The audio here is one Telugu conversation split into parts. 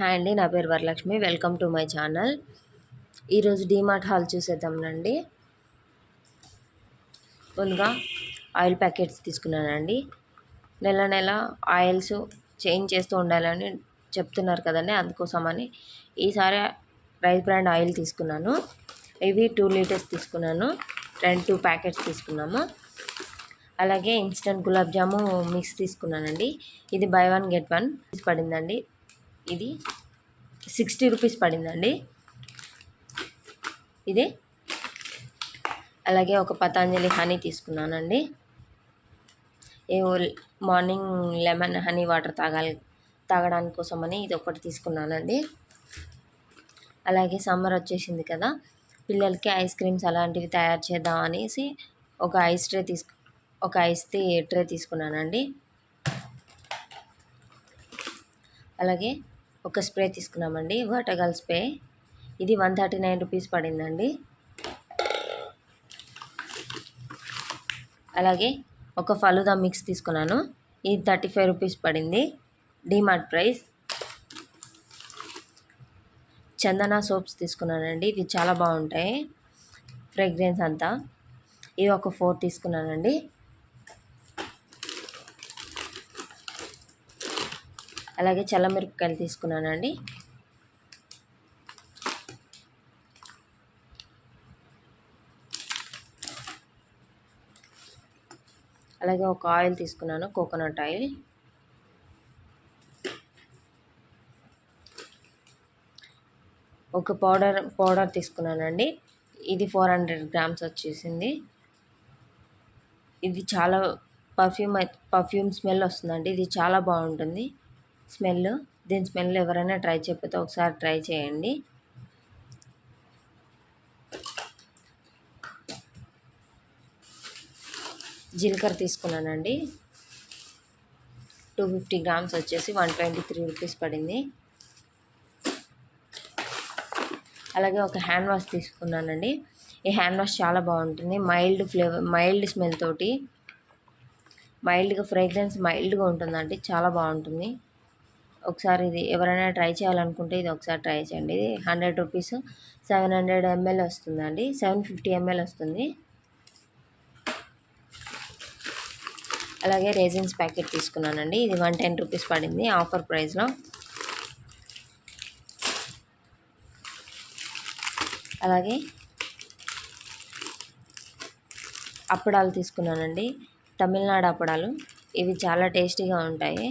హాయ్ అండి నా పేరు Varalakshmi. Welcome to my channel. ఈరోజు డీమార్ట్ హాల్ చూసేద్దాంనండి ముందుగా ఆయిల్ ప్యాకెట్స్ తీసుకున్నానండి. నెల నెల ఆయిల్స్ చేంజ్ చేస్తూ ఉండాలని చెప్తున్నారు కదండి అందుకోసమని ఈసారి రైస్ బ్రాండ్ ఆయిల్ తీసుకున్నాను. ఇవి టూ లీటర్స్ తీసుకున్నాను రెండు టూ ప్యాకెట్స్ తీసుకున్నాము. అలాగే ఇన్స్టెంట్ గులాబ్ జాము మిక్స్ తీసుకున్నానండి. ఇది బై వన్ గెట్ వన్. పడిందండి. ఇది సిక్స్టీ రూపీస్ పడిందండి. ఇది. అలాగే ఒక పతాంజలి హనీ తీసుకున్నానండి. ఏవో మార్నింగ్ లెమన్ హనీ వాటర్ తాగాలి తాగడానికి కోసమని ఇది ఒకటి తీసుకున్నానండి. అలాగే సమ్మర్ వచ్చేసింది కదా పిల్లలకి ఐస్ క్రీమ్స్ అలాంటివి తయారు చేద్దాం అనేసి ఒక ఐస్ ట్రే తీసుకు ఒక ఐస్ ట్రే తీసుకున్నానండి. అలాగే ఒక స్ప్రే తీసుకున్నామండి. వాటగల్ స్ప్రే. ఇది వన్ థర్టీ నైన్ రూపీస్ పడిందండి. అలాగే ఒక ఫలుదా మిక్స్ తీసుకున్నాను. ఇది థర్టీ ఫైవ్ రూపీస్ పడింది. DMart price. చందన సోప్స్ తీసుకున్నానండి. ఇవి చాలా బాగుంటాయి. ఫ్రేగ్రెన్స్ అంతా. ఇవి ఒక ఫోర్ తీసుకున్నానండి. అలాగే చల్లమిరపకాయలు తీసుకున్నానండి. అలాగే ఒక ఆయిల్ తీసుకున్నాను కోకోనట్ ఆయిల్. ఒక పౌడర్ పౌడర్ తీసుకున్నానండి. ఇది ఫోర్ హండ్రెడ్ గ్రామ్స్ వచ్చేసింది. ఇది చాలా పర్ఫ్యూమ్ పర్ఫ్యూమ్ స్మెల్ వస్తుందండి. ఇది చాలా బాగుంటుంది. స్మెల్ దీని స్మెల్ ఎవరైనా ట్రై చేయకపోతే ఒకసారి ట్రై చేయండి. జీలకర్ర తీసుకున్నానండి. టూ ఫిఫ్టీ గ్రామ్స్ వచ్చేసి వన్ ట్వంటీ త్రీ రూపీస్ పడింది. అలాగే ఒక హ్యాండ్ వాష్ తీసుకున్నానండి. ఈ హ్యాండ్ వాష్ చాలా బాగుంటుంది. మైల్డ్ ఫ్లేవర్ మైల్డ్ స్మెల్ తోటి మైల్డ్గా ఫ్రేగ్రెన్స్ మైల్డ్గా ఉంటుందండి. చాలా బాగుంటుంది. ఒకసారి ఇది ఎవరైనా ట్రై చేయాలనుకుంటే ఇది ఒకసారి ట్రై చేయండి. ఇది hundred rupees seven hundred ML వస్తుందండి. సెవెన్ ఫిఫ్టీ ఎంఎల్ వస్తుంది. అలాగే రేజిన్స్ ప్యాకెట్ తీసుకున్నానండి. ఇది వన్ టెన్ రూపీస్ పడింది ఆఫర్ ప్రైస్లో. అలాగే అప్పడాలు తీసుకున్నానండి. తమిళనాడు అప్పడాలు. ఇవి చాలా టేస్టీగా ఉంటాయి.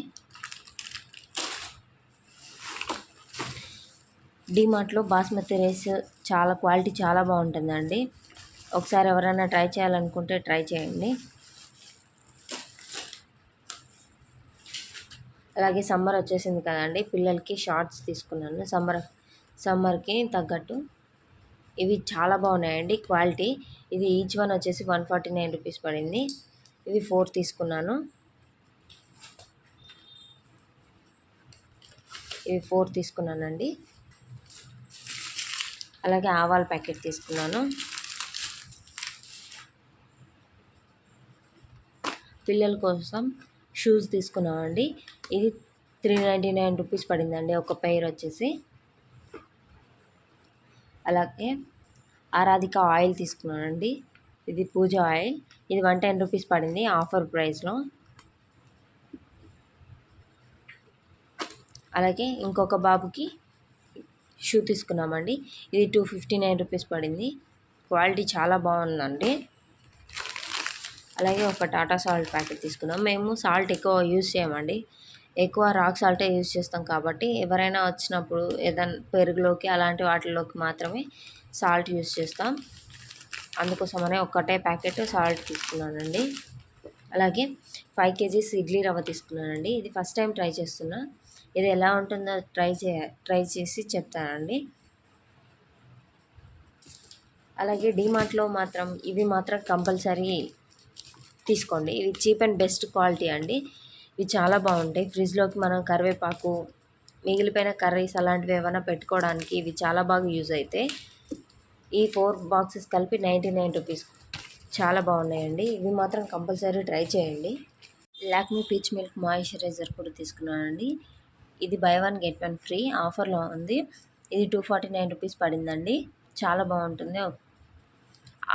డిమార్ట్లో బాస్మతి రైస్ చాలా క్వాలిటీ చాలా బాగుంటుందండి. ఒకసారి ఎవరైనా ట్రై చేయాలనుకుంటే ట్రై చేయండి. అలాగే సమ్మర్ వచ్చేసింది కదండి పిల్లలకి షార్ట్స్ తీసుకున్నాను. సమ్మర్ సమ్మర్కి తగ్గట్టు. ఇవి చాలా బాగున్నాయండి క్వాలిటీ. ఇది ఈచ్ వన్ వచ్చేసి వన్ ఫార్టీ నైన్ రూపీస్ పడింది. ఇవి ఫోర్ తీసుకున్నాను. ఇవి ఫోర్ తీసుకున్నానండి. అలాగే ఆవాల ప్యాకెట్ తీసుకున్నాను. పిల్లల కోసం షూస్ తీసుకున్నామండి. ఇది త్రీ నైంటీ నైన్ రూపీస్ పడిందండి. ఒక పెయిర్ వచ్చేసి. అలాగే ఆరాధిక ఆయిల్ తీసుకున్నానండి. ఇది పూజ ఆయిల్. ఇది వన్ టెన్ రూపీస్ పడింది ఆఫర్ ప్రైస్లో. అలాగే ఇంకొక బాబుకి షూ తీసుకున్నామండి. ఇది టూ ఫిఫ్టీ నైన్ రూపీస్ పడింది. క్వాలిటీ చాలా బాగుందండి. అలాగే ఒక టాటా సాల్ట్ ప్యాకెట్ తీసుకున్నాం. మేము సాల్ట్ ఎక్కువ యూజ్ చేయమండి. ఎక్కువ రాక్ సాల్టే యూజ్ చేస్తాం కాబట్టి ఎవరైనా వచ్చినప్పుడు ఏదైనా పెరుగులోకి అలాంటి వాటిలోకి మాత్రమే సాల్ట్ యూజ్ చేస్తాం. అందుకోసమనే ఒక్కటే ప్యాకెట్ సాల్ట్ తీసుకున్నానండి. అలాగే ఫైవ్ కేజీస్ ఇడ్లీ రవ్వ తీసుకున్నానండి. ఇది ఫస్ట్ టైం ట్రై చేస్తున్నా. ఇది ఎలా ఉంటుందో ట్రై చే ట్రై చేసి చెప్తానండి. అలాగే డీమార్ట్లో మాత్రం ఇవి మాత్రం కంపల్సరీ తీసుకోండి. ఇవి చీప్ అండ్ బెస్ట్ క్వాలిటీ అండి. ఇవి చాలా బాగుంటాయి. ఫ్రిడ్జ్లోకి మనం కరివేపాకు మిగిలిపోయిన కర్రీస్ అలాంటివి ఏమైనా పెట్టుకోవడానికి ఇవి చాలా బాగా యూజ్ అవుతాయి ఈ ఫోర్ బాక్సెస్ కలిపి నైంటీ నైన్ రూపీస్. చాలా బాగున్నాయండి. ఇవి మాత్రం కంపల్సరీ ట్రై చేయండి. లాక్మీ పీచ్ మిల్క్ మాయిశ్చరైజర్ కూడా తీసుకున్నానండి. ఇది buy one get one free ఆఫర్లో ఉంది. ఇది టూ ఫార్టీ నైన్ రూపీస్ పడిందండి. చాలా బాగుంటుంది.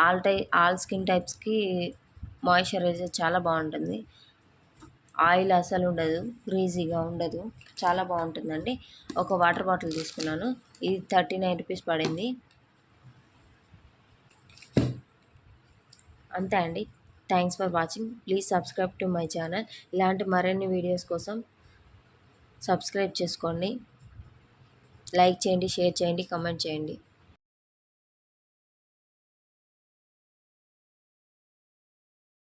ఆల్ టై ఆల్ స్కిన్ టైప్స్కి మాయిశ్చరైజర్ చాలా బాగుంటుంది. ఆయిల్ అసలు ఉండదు గ్రీజీగా ఉండదు. చాలా బాగుంటుందండి. ఒక వాటర్ బాటిల్ తీసుకున్నాను. ఇది థర్టీ నైన్ రూపీస్ పడింది. అంతే అండి. Thanks for watching. Please subscribe to my channel. ఇలాంటి మరిన్ని వీడియోస్ కోసం సబ్స్క్రైబ్ చేసుకోండి. లైక్ చేయండి షేర్ చేయండి కమెంట్ చేయండి.